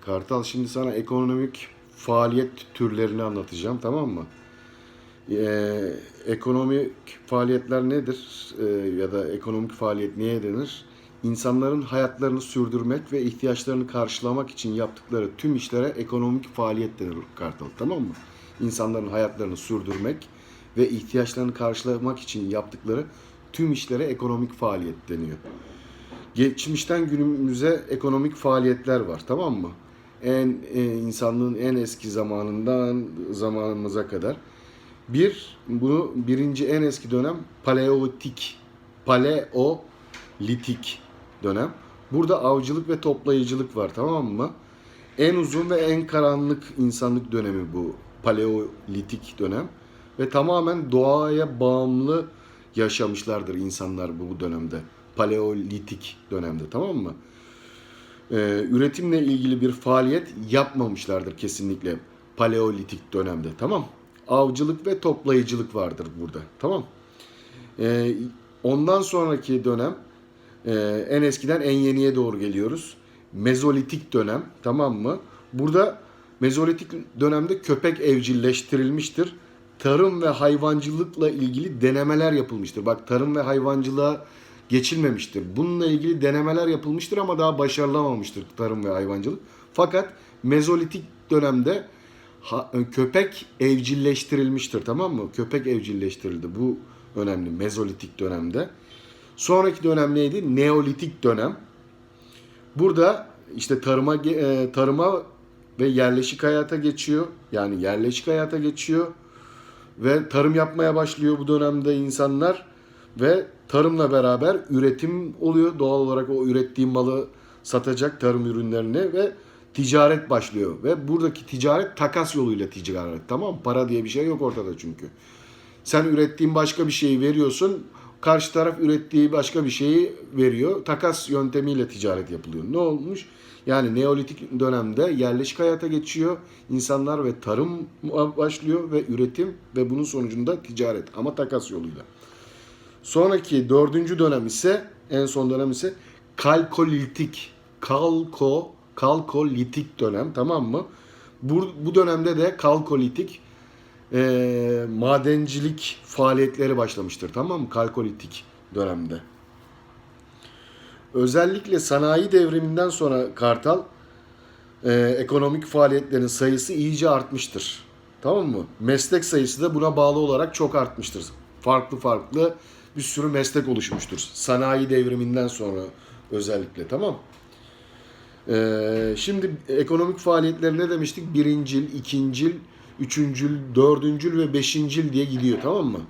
Kartal şimdi sana ekonomik faaliyet türlerini anlatacağım tamam mı? Ee, ekonomik faaliyetler nedir? Ee, ya da ekonomik faaliyet niye denir? İnsanların hayatlarını sürdürmek ve ihtiyaçlarını karşılamak için yaptıkları tüm işlere ekonomik faaliyet denir Kartal tamam mı? İnsanların hayatlarını sürdürmek ve ihtiyaçlarını karşılamak için yaptıkları tüm işlere ekonomik faaliyet deniyor. Geçmişten günümüze ekonomik faaliyetler var tamam mı? En e, insanlığın en eski zamanından zamanımıza kadar. Bir, bunu birinci en eski dönem paleolitik, paleolitik dönem. Burada avcılık ve toplayıcılık var tamam mı? En uzun ve en karanlık insanlık dönemi bu paleolitik dönem. Ve tamamen doğaya bağımlı yaşamışlardır insanlar bu dönemde. Paleolitik dönemde tamam mı? Ee, üretimle ilgili bir faaliyet yapmamışlardır kesinlikle paleolitik dönemde tamam. Avcılık ve toplayıcılık vardır burada tamam. Ee, ondan sonraki dönem e, en eskiden en yeniye doğru geliyoruz. Mezolitik dönem tamam mı? Burada Mezolitik dönemde köpek evcilleştirilmiştir. Tarım ve hayvancılıkla ilgili denemeler yapılmıştır. Bak tarım ve hayvancılığa geçilmemiştir. Bununla ilgili denemeler yapılmıştır ama daha başarılamamıştır tarım ve hayvancılık. Fakat Mezolitik dönemde ha- köpek evcilleştirilmiştir tamam mı? Köpek evcilleştirildi. Bu önemli Mezolitik dönemde. Sonraki dönem neydi? Neolitik dönem. Burada işte tarıma e, tarıma ve yerleşik hayata geçiyor. Yani yerleşik hayata geçiyor ve tarım yapmaya başlıyor bu dönemde insanlar ve tarımla beraber üretim oluyor. Doğal olarak o ürettiği malı satacak tarım ürünlerini ve ticaret başlıyor ve buradaki ticaret takas yoluyla ticaret tamam? Para diye bir şey yok ortada çünkü. Sen ürettiğin başka bir şeyi veriyorsun. Karşı taraf ürettiği başka bir şeyi veriyor. Takas yöntemiyle ticaret yapılıyor. Ne olmuş? Yani Neolitik dönemde yerleşik hayata geçiyor. İnsanlar ve tarım başlıyor ve üretim ve bunun sonucunda ticaret ama takas yoluyla. Sonraki dördüncü dönem ise en son dönem ise kalkolitik. Kalko, kalkolitik dönem tamam mı? Bu, bu dönemde de kalkolitik e, madencilik faaliyetleri başlamıştır tamam mı? Kalkolitik dönemde. Özellikle sanayi devriminden sonra Kartal e, ekonomik faaliyetlerin sayısı iyice artmıştır. Tamam mı? Meslek sayısı da buna bağlı olarak çok artmıştır. Farklı farklı bir sürü meslek oluşmuştur. Sanayi devriminden sonra özellikle tamam ee, şimdi ekonomik faaliyetler ne demiştik? Birincil, ikincil, üçüncül, dördüncül ve beşincil diye gidiyor tamam mı?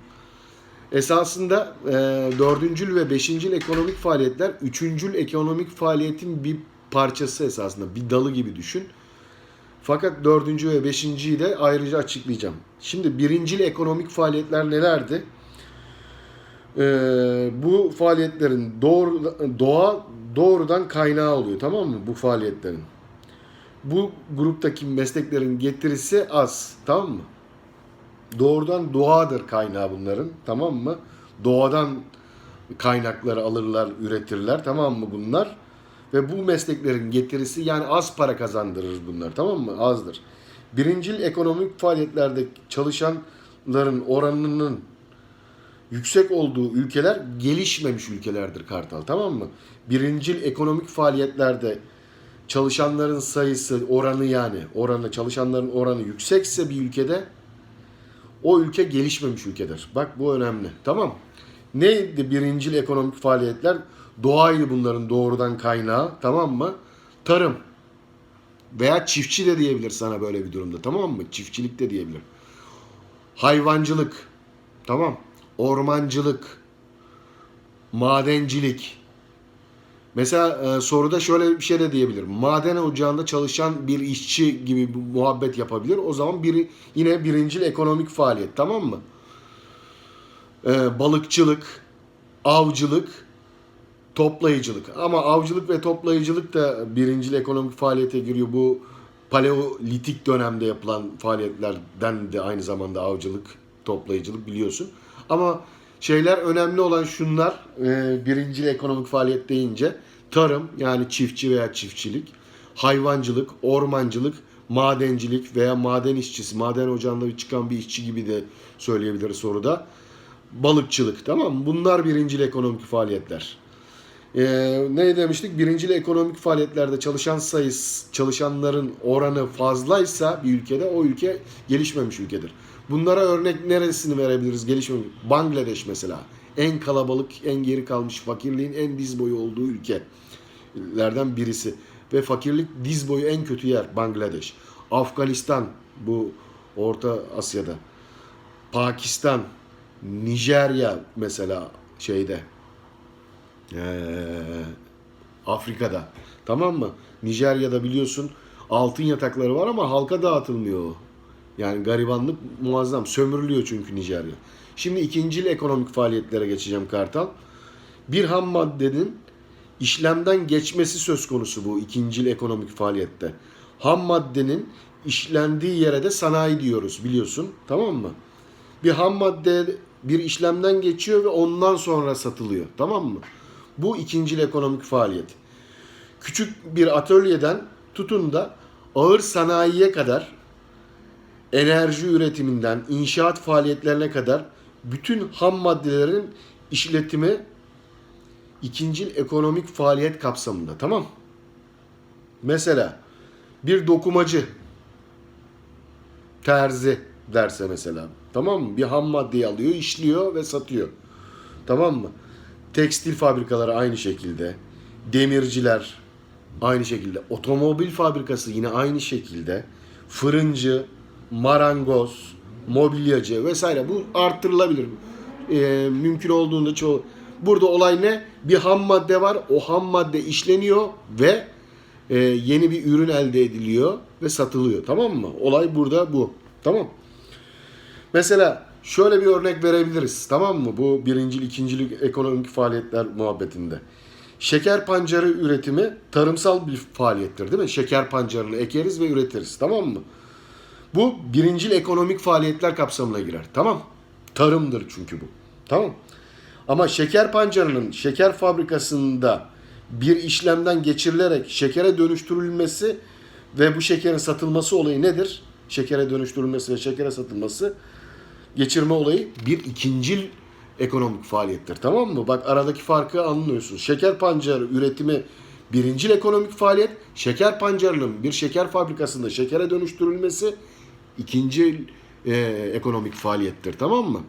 Esasında e, dördüncül ve beşincil ekonomik faaliyetler üçüncül ekonomik faaliyetin bir parçası esasında. Bir dalı gibi düşün. Fakat dördüncü ve beşinciyi de ayrıca açıklayacağım. Şimdi birincil ekonomik faaliyetler nelerdi? Ee, bu faaliyetlerin doğru, doğa doğrudan kaynağı oluyor tamam mı bu faaliyetlerin? Bu gruptaki mesleklerin getirisi az tamam mı? Doğrudan doğadır kaynağı bunların tamam mı? Doğadan kaynakları alırlar, üretirler tamam mı bunlar? Ve bu mesleklerin getirisi yani az para kazandırır bunlar tamam mı? Azdır. Birincil ekonomik faaliyetlerde çalışanların oranının yüksek olduğu ülkeler gelişmemiş ülkelerdir Kartal tamam mı? Birincil ekonomik faaliyetlerde çalışanların sayısı oranı yani oranı çalışanların oranı yüksekse bir ülkede o ülke gelişmemiş ülkedir. Bak bu önemli. Tamam. Neydi birincil ekonomik faaliyetler? Doğaydı bunların doğrudan kaynağı. Tamam mı? Tarım. Veya çiftçi de diyebilir sana böyle bir durumda. Tamam mı? Çiftçilik de diyebilir. Hayvancılık. Tamam. Ormancılık. Madencilik. Mesela e, soruda şöyle bir şey de diyebilir. Maden ocağında çalışan bir işçi gibi bir muhabbet yapabilir. O zaman biri yine birincil ekonomik faaliyet tamam mı? E, balıkçılık, avcılık, toplayıcılık. Ama avcılık ve toplayıcılık da birincil ekonomik faaliyete giriyor. Bu paleolitik dönemde yapılan faaliyetlerden de aynı zamanda avcılık, toplayıcılık biliyorsun. Ama şeyler önemli olan şunlar. E, birincil ekonomik faaliyet deyince tarım yani çiftçi veya çiftçilik, hayvancılık, ormancılık, madencilik veya maden işçisi, maden ocağında çıkan bir işçi gibi de söyleyebiliriz soruda. Balıkçılık tamam mı? Bunlar birincil ekonomik faaliyetler. Ee, ne demiştik? Birincil ekonomik faaliyetlerde çalışan sayısı, çalışanların oranı fazlaysa bir ülkede o ülke gelişmemiş ülkedir. Bunlara örnek neresini verebiliriz gelişmemiş? Bangladeş mesela. En kalabalık, en geri kalmış, fakirliğin en diz boyu olduğu ülkelerden birisi. Ve fakirlik diz boyu en kötü yer Bangladeş. Afganistan bu Orta Asya'da. Pakistan, Nijerya mesela şeyde ee, Afrika'da. Tamam mı? Nijerya'da biliyorsun altın yatakları var ama halka dağıtılmıyor. Yani garibanlık muazzam. Sömürülüyor çünkü Nijerya. Şimdi ikincil ekonomik faaliyetlere geçeceğim Kartal. Bir ham maddenin işlemden geçmesi söz konusu bu ikincil ekonomik faaliyette. Ham maddenin işlendiği yere de sanayi diyoruz biliyorsun. Tamam mı? Bir ham madde bir işlemden geçiyor ve ondan sonra satılıyor. Tamam mı? Bu ikincil ekonomik faaliyet. Küçük bir atölyeden tutun da ağır sanayiye kadar enerji üretiminden inşaat faaliyetlerine kadar bütün ham maddelerin işletimi ikincil ekonomik faaliyet kapsamında. Tamam? Mesela bir dokumacı terzi derse mesela. Tamam mı? Bir ham maddeyi alıyor, işliyor ve satıyor. Tamam mı? Tekstil fabrikaları aynı şekilde. Demirciler aynı şekilde. Otomobil fabrikası yine aynı şekilde. Fırıncı, marangoz, mobilyacı vesaire. Bu arttırılabilir. Ee, mümkün olduğunda çoğu. Burada olay ne? Bir ham madde var. O ham madde işleniyor ve e, yeni bir ürün elde ediliyor ve satılıyor. Tamam mı? Olay burada bu. Tamam. Mesela şöyle bir örnek verebiliriz. Tamam mı? Bu birincil, ikincilik ekonomik faaliyetler muhabbetinde. Şeker pancarı üretimi tarımsal bir faaliyettir değil mi? Şeker pancarını ekeriz ve üretiriz. Tamam mı? Bu birincil ekonomik faaliyetler kapsamına girer. Tamam. Tarımdır çünkü bu. Tamam. Ama şeker pancarının şeker fabrikasında bir işlemden geçirilerek şekere dönüştürülmesi ve bu şekerin satılması olayı nedir? Şekere dönüştürülmesi ve şekere satılması geçirme olayı bir ikincil ekonomik faaliyettir. Tamam mı? Bak aradaki farkı anlıyorsun. Şeker pancarı üretimi birincil ekonomik faaliyet. Şeker pancarının bir şeker fabrikasında şekere dönüştürülmesi ikincil e, ekonomik faaliyettir. Tamam mı?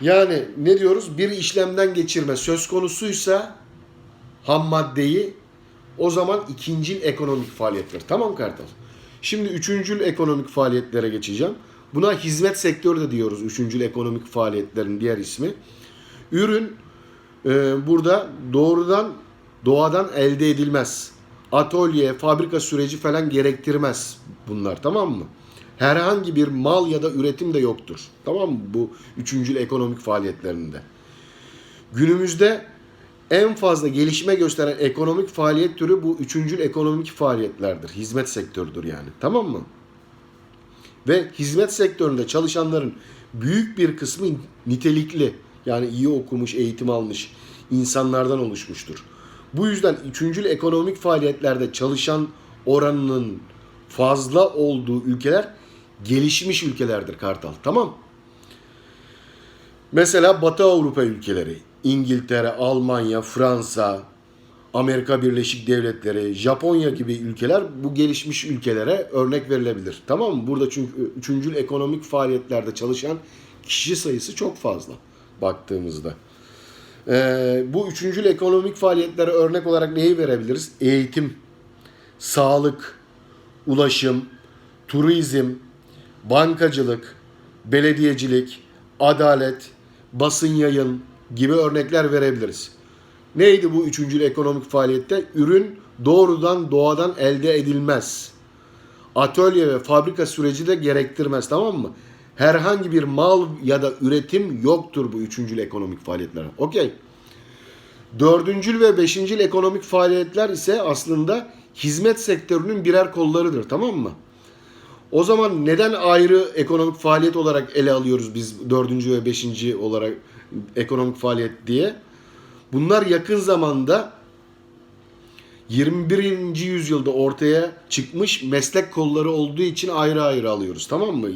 Yani ne diyoruz? Bir işlemden geçirme söz konusuysa ham maddeyi o zaman ikincil ekonomik faaliyetler. Tamam Kartal. Şimdi üçüncül ekonomik faaliyetlere geçeceğim. Buna hizmet sektörü de diyoruz. Üçüncül ekonomik faaliyetlerin diğer ismi. Ürün e, burada doğrudan doğadan elde edilmez. Atölye, fabrika süreci falan gerektirmez bunlar tamam mı? Herhangi bir mal ya da üretim de yoktur. Tamam mı? Bu üçüncül ekonomik faaliyetlerinde. Günümüzde en fazla gelişme gösteren ekonomik faaliyet türü bu üçüncül ekonomik faaliyetlerdir. Hizmet sektörüdür yani. Tamam mı? Ve hizmet sektöründe çalışanların büyük bir kısmı nitelikli yani iyi okumuş, eğitim almış insanlardan oluşmuştur. Bu yüzden üçüncül ekonomik faaliyetlerde çalışan oranının fazla olduğu ülkeler gelişmiş ülkelerdir Kartal. Tamam. Mesela Batı Avrupa ülkeleri, İngiltere, Almanya, Fransa, Amerika Birleşik Devletleri, Japonya gibi ülkeler bu gelişmiş ülkelere örnek verilebilir. Tamam mı? Burada çünkü üçüncül ekonomik faaliyetlerde çalışan kişi sayısı çok fazla baktığımızda. Ee, bu üçüncül ekonomik faaliyetlere örnek olarak neyi verebiliriz? Eğitim, sağlık, ulaşım, turizm, bankacılık, belediyecilik, adalet, basın yayın gibi örnekler verebiliriz. Neydi bu üçüncül ekonomik faaliyette? Ürün doğrudan doğadan elde edilmez. Atölye ve fabrika süreci de gerektirmez tamam mı? Herhangi bir mal ya da üretim yoktur bu üçüncül ekonomik faaliyetlere. Okey. Dördüncül ve beşincil ekonomik faaliyetler ise aslında hizmet sektörünün birer kollarıdır tamam mı? O zaman neden ayrı ekonomik faaliyet olarak ele alıyoruz biz dördüncü ve beşinci olarak ekonomik faaliyet diye? Bunlar yakın zamanda 21. yüzyılda ortaya çıkmış meslek kolları olduğu için ayrı ayrı alıyoruz. Tamam mı?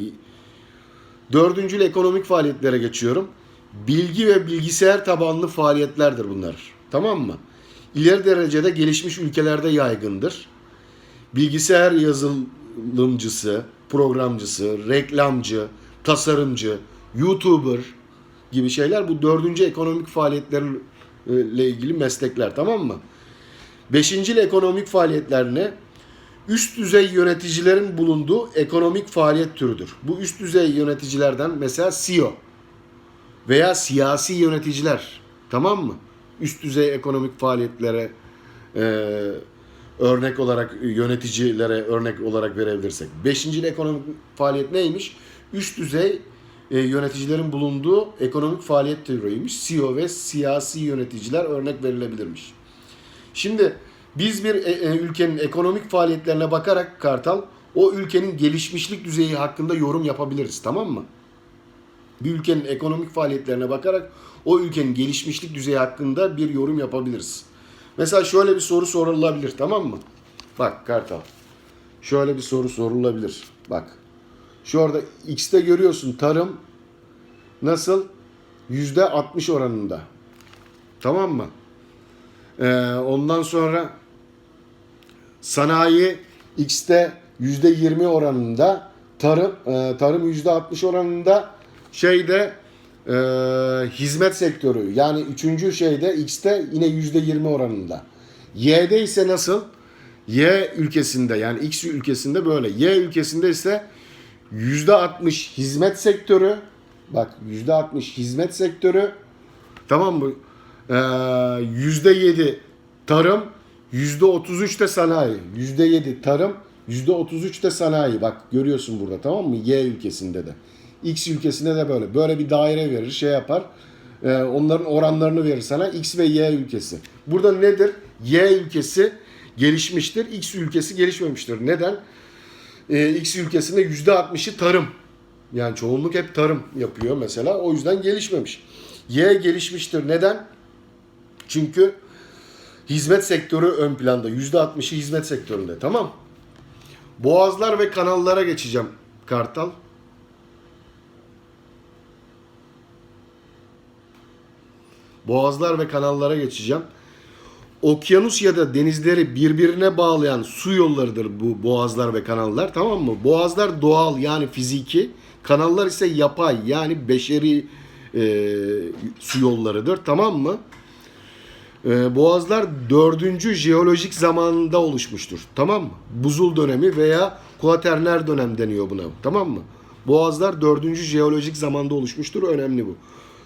Dördüncül ekonomik faaliyetlere geçiyorum. Bilgi ve bilgisayar tabanlı faaliyetlerdir bunlar. Tamam mı? İleri derecede gelişmiş ülkelerde yaygındır. Bilgisayar yazılımcısı, programcısı, reklamcı, tasarımcı, YouTuber gibi şeyler bu dördüncü ekonomik faaliyetlerle ilgili meslekler tamam mı? Beşincil ekonomik faaliyetler ne? Üst düzey yöneticilerin bulunduğu ekonomik faaliyet türüdür. Bu üst düzey yöneticilerden mesela CEO veya siyasi yöneticiler tamam mı? Üst düzey ekonomik faaliyetlere e, örnek olarak yöneticilere örnek olarak verebilirsek. Beşincil ekonomik faaliyet neymiş? Üst düzey e, yöneticilerin bulunduğu ekonomik faaliyet türüymüş. CEO ve siyasi yöneticiler örnek verilebilirmiş. Şimdi biz bir e, e, ülkenin ekonomik faaliyetlerine bakarak Kartal o ülkenin gelişmişlik düzeyi hakkında yorum yapabiliriz tamam mı? Bir ülkenin ekonomik faaliyetlerine bakarak o ülkenin gelişmişlik düzeyi hakkında bir yorum yapabiliriz. Mesela şöyle bir soru sorulabilir tamam mı? Bak Kartal. Şöyle bir soru sorulabilir. Bak. Şu orada X'te görüyorsun tarım nasıl? Yüzde 60 oranında. Tamam mı? Ee, ondan sonra sanayi X'te yüzde 20 oranında, tarım e, tarım yüzde 60 oranında, şeyde e, hizmet sektörü yani üçüncü şeyde X'te yine yüzde 20 oranında. Y'de ise nasıl? Y ülkesinde yani X ülkesinde böyle. Y ülkesinde ise yüzde 60 hizmet sektörü. Bak yüzde 60 hizmet sektörü. Tamam mı? Ee, Yüzde 7 tarım, yüzde 33 de sanayi. Yüzde 7 tarım, yüzde 33 de sanayi. Bak görüyorsun burada tamam mı? Y ülkesinde de. X ülkesinde de böyle. Böyle bir daire verir, şey yapar. Ee, onların oranlarını verir sana. X ve Y ülkesi. Burada nedir? Y ülkesi gelişmiştir. X ülkesi gelişmemiştir. Neden? Ee, X ülkesinde yüzde 60'ı tarım. Yani çoğunluk hep tarım yapıyor mesela. O yüzden gelişmemiş. Y gelişmiştir. Neden? Çünkü hizmet sektörü ön planda. %60'ı hizmet sektöründe. Tamam. Boğazlar ve kanallara geçeceğim Kartal. Boğazlar ve kanallara geçeceğim. Okyanus ya da denizleri birbirine bağlayan su yollarıdır bu boğazlar ve kanallar. Tamam mı? Boğazlar doğal yani fiziki. Kanallar ise yapay yani beşeri e, su yollarıdır. Tamam mı? E, boğazlar dördüncü jeolojik zamanında oluşmuştur. Tamam mı? Buzul dönemi veya kuaterner dönem deniyor buna. Tamam mı? Boğazlar dördüncü jeolojik zamanda oluşmuştur. Önemli bu.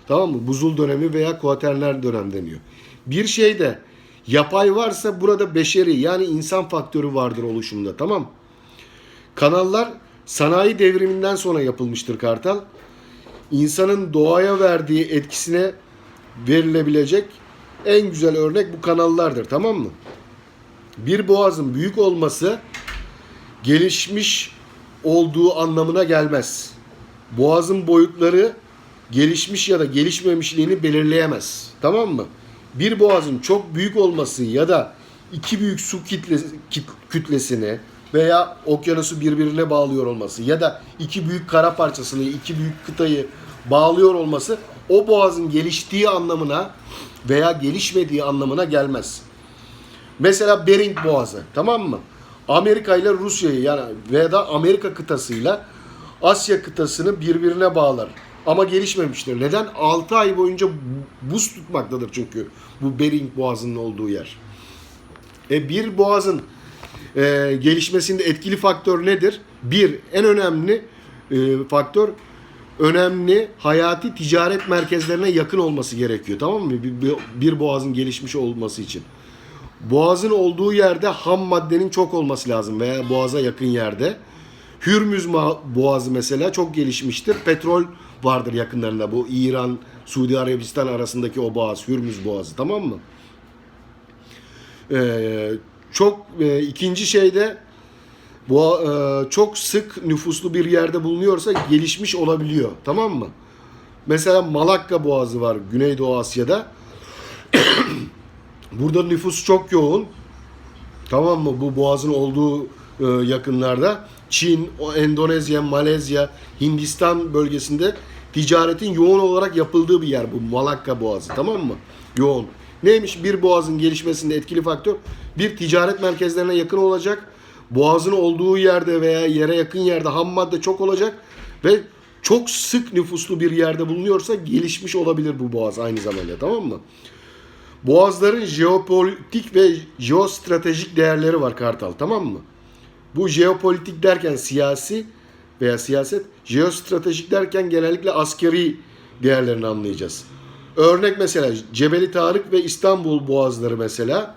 Tamam mı? Buzul dönemi veya kuaterner dönem deniyor. Bir şeyde yapay varsa burada beşeri yani insan faktörü vardır oluşumda. Tamam Kanallar sanayi devriminden sonra yapılmıştır Kartal. İnsanın doğaya verdiği etkisine verilebilecek en güzel örnek bu kanallardır. Tamam mı? Bir boğazın büyük olması gelişmiş olduğu anlamına gelmez. Boğazın boyutları gelişmiş ya da gelişmemişliğini belirleyemez. Tamam mı? Bir boğazın çok büyük olması ya da iki büyük su kitlesi, kit- kütlesini veya okyanusu birbirine bağlıyor olması ya da iki büyük kara parçasını, iki büyük kıtayı bağlıyor olması o boğazın geliştiği anlamına veya gelişmediği anlamına gelmez. Mesela Bering Boğazı tamam mı? Amerika ile Rusya'yı yani veya da Amerika kıtasıyla Asya kıtasını birbirine bağlar. Ama gelişmemiştir. Neden? 6 ay boyunca buz tutmaktadır çünkü bu Bering Boğazı'nın olduğu yer. E bir boğazın e, gelişmesinde etkili faktör nedir? Bir, en önemli e, faktör önemli hayati ticaret merkezlerine yakın olması gerekiyor. Tamam mı? Bir, bir, boğazın gelişmiş olması için. Boğazın olduğu yerde ham maddenin çok olması lazım veya boğaza yakın yerde. Hürmüz boğazı mesela çok gelişmiştir. Petrol vardır yakınlarında. Bu İran, Suudi Arabistan arasındaki o boğaz, Hürmüz boğazı tamam mı? Ee, çok e, ikinci şeyde bu e, çok sık nüfuslu bir yerde bulunuyorsa gelişmiş olabiliyor. Tamam mı? Mesela Malakka Boğazı var Güneydoğu Asya'da. Burada nüfus çok yoğun. Tamam mı? Bu boğazın olduğu e, yakınlarda Çin, Endonezya, Malezya, Hindistan bölgesinde ticaretin yoğun olarak yapıldığı bir yer bu Malakka Boğazı. Tamam mı? Yoğun. Neymiş? Bir boğazın gelişmesinde etkili faktör bir ticaret merkezlerine yakın olacak. Boğazın olduğu yerde veya yere yakın yerde ham madde çok olacak ve çok sık nüfuslu bir yerde bulunuyorsa gelişmiş olabilir bu boğaz aynı zamanda tamam mı? Boğazların jeopolitik ve jeostratejik değerleri var Kartal tamam mı? Bu jeopolitik derken siyasi veya siyaset, jeostratejik derken genellikle askeri değerlerini anlayacağız. Örnek mesela Cebeli Tarık ve İstanbul boğazları mesela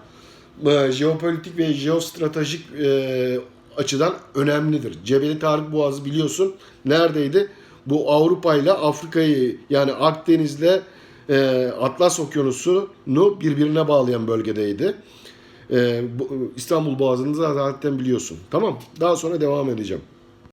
jeopolitik ve jeostratejik e, açıdan önemlidir. Cebeli Tarık Boğazı biliyorsun neredeydi? Bu Avrupa ile Afrika'yı yani Akdeniz'le e, Atlas Okyanusu'nu birbirine bağlayan bölgedeydi. E, bu- İstanbul Boğazı'nı zaten biliyorsun. Tamam. Daha sonra devam edeceğim.